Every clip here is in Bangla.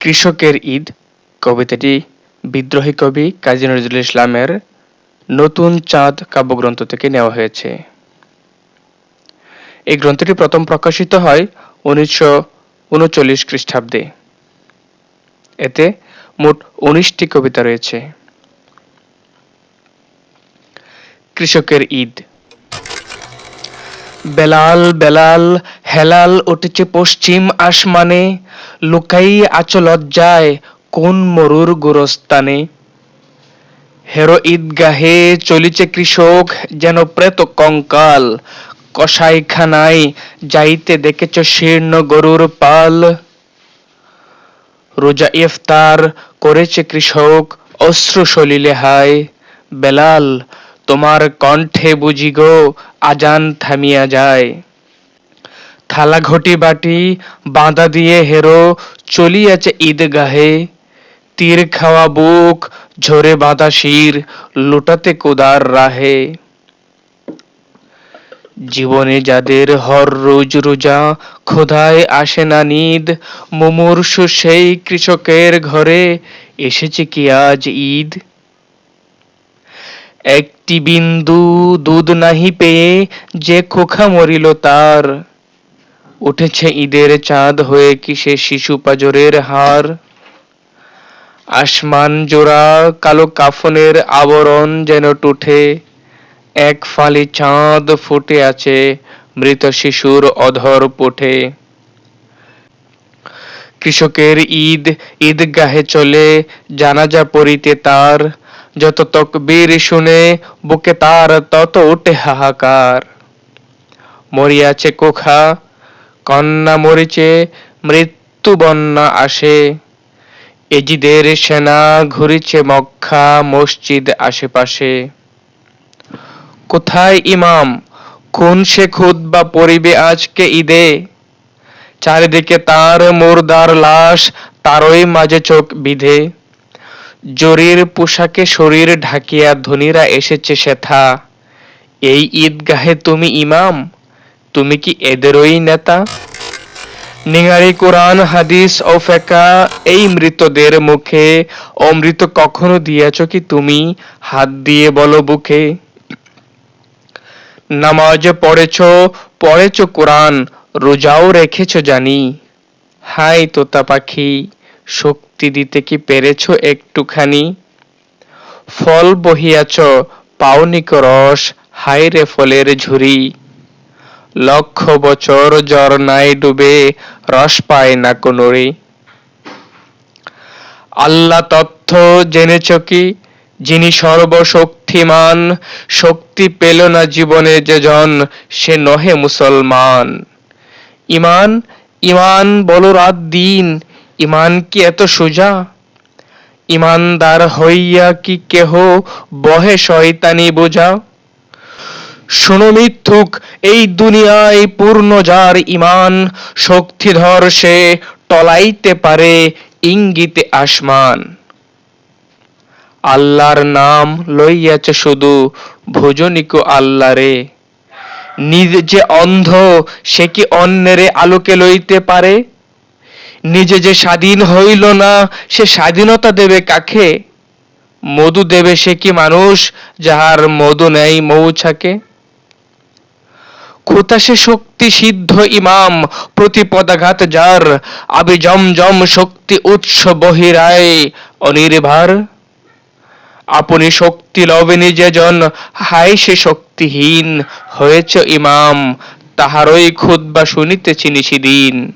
কৃষকের ঈদ। কবিতাটি বিদ্রোহী কবি কাজী নজরুল ইসলামের নতুন চাঁদ কাব্যগ্রন্থ থেকে নেওয়া হয়েছে। এই গ্রন্থটি প্রথম প্রকাশিত হয় উনিশশো উনচল্লিশ খ্রিস্টাব্দে। এতে মোট উনিশটি কবিতা রয়েছে। কৃষকের ঈদ। বেলাল বেলাল, হেলাল উঠেছে পশ্চিম আসমানে, লুকাই আছো লজ্জায় কোন মরুর গোরস্তানে হেরো ঈদগাহে চলিছে কৃষক যেন প্রেত কঙ্কাল, কসাইখানায় যাইতে দেখেছ শীর্ণ গরুর পাল। রোজা ইফতার করেছে কৃষক, অশ্রু সলিলে হায়। বেলাল তোমার কণ্ঠে বুঝি গো, আজান থামিয়া যায়। থালা ঘটি বাটি বাঁধা দিয়ে হেরো চলিয়াছে ঈদগাহে। তীর খাওয়া বুক ঝরে বাঁধা শির লুটাতে কোদার রাহে। জীবনে যাদের হর রোজ রোজা খোদায় আসে না নিদ, মুমূর্ষু সেই কৃষকের ঘরে, এসেছে কি আজ ঈদ? একটি বিন্দু দুধ নাহি পেয়ে যে খোখা মরিল তার। উঠেছে ঈদের চাঁদ হয়ে কিসে শিশু পাজরের হার। আসমান জোড়া কালো কাফনের আবরণ যেন টুঠে এক ফালি চাঁদ ফুটে আছে মৃত শিশুর অধর পুঠে কৃষকের ঈদ, ঈদগাহে চলে, জানাজা পড়িতে তার। যত তকবীর শুনে বুকে তার তত উঠে হাহাকার। মরিয়াছে কোখা, কন্যা মরিচে মৃত্যু বন্যা আসে। এজিদের সেনা ঘুরিছে মক্কা, মসজিদ আশেপাশে। কোথায় ইমাম? কোন সে খুদ বা পরিবে আজকে ঈদে? চারিদিকে তার মুর্দার লাশ, তারই মাঝে চোখ বিধে। জরির পোশাকে শরীর ঢাকিয়া ধনীরা এসেছে সেথা, এই ঈদগাহে তুমি ইমাম? তুমি কি এদেরই নেতা? নিঙারি কোরআন, হাদিস ও ফেকা এই মৃতদের মুখে, অমৃত কখনো দিয়েছ কি তুমি? হাত দিয়ে বলো বুকে। নামাজ পড়েছ পড়েছ কোরআন, রোজাও রেখেছ জানি। হাই, তোতা পাখি। শক্তি দিতে কি পেরেছ একটুখানি? ফল বহিয়াছ, পাওনি কো রস হায় রে ফলের ঝুরি। লক্ষ বছর ঝর্ণায় ডুবে, রস পায় না কোনরে। আল্লাহ তথ্য জেনেছ কি? যিনি সর্বশক্তিমান, শক্তি পেল না জীবনে যে জন সে নহে মুসলমান। ইমান ইমান বলো রাত দিন ইমান কি এত সোজা? ইমানদার হইয়া কি কেহ বহে শয়তানি বোঝা? শোনো মিথ্যুক, এই দুনিয়ায় পূর্ণ যার ইমান, শক্তিধর সে টলাইতে পারে ইঙ্গিতে আসমান। আল্লাহর নাম লইয়াছে শুধু, ভোজনিক আল্লাহ রে। নিজে যে অন্ধ, সে কি অন্যেরে আলোকে লইতে পারে? নিজে যে স্বাধীন হইল না, সে স্বাধীনতা দেবে কাকে? মধু দেবে সে কি মানুষ, যাহার মধু নেই মৌছাকে? খোতাসে শক্তি সিদ্ধ ইমাম প্রতিপদাঘাত যার আবি জমজম শক্তি উৎস বহিরায়, অনির্ভার। আপনি শক্তি লবে নিজেজন হায় সে শক্তিহীন হয়েছে ইমাম, তাহারই খুতবা শুনিতেছি নিশিদিন।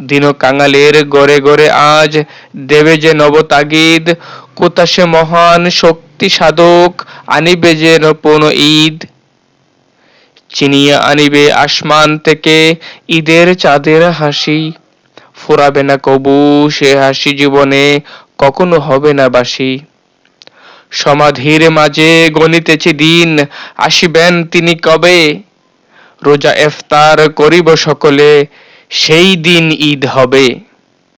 দিন কাঙালের গড়ে গড়ে আজ দেবে যে নবতাগিদ কোথাসে মহান শক্তি সাধক, আনিবে যে নপন ঈদ। চিনিয়া আনিবে আসমান থেকে ঈদের চাঁদের হাসি। ফুরাবে না কবু সে হাসি জীবনে, কখনো হবে না বাসি। সমাধির মাঝে গণিতেছি দিন, আসিবেন তিনি কবে? রোজা ইফতার করিব সকলে সেই দিন ঈদ হবে।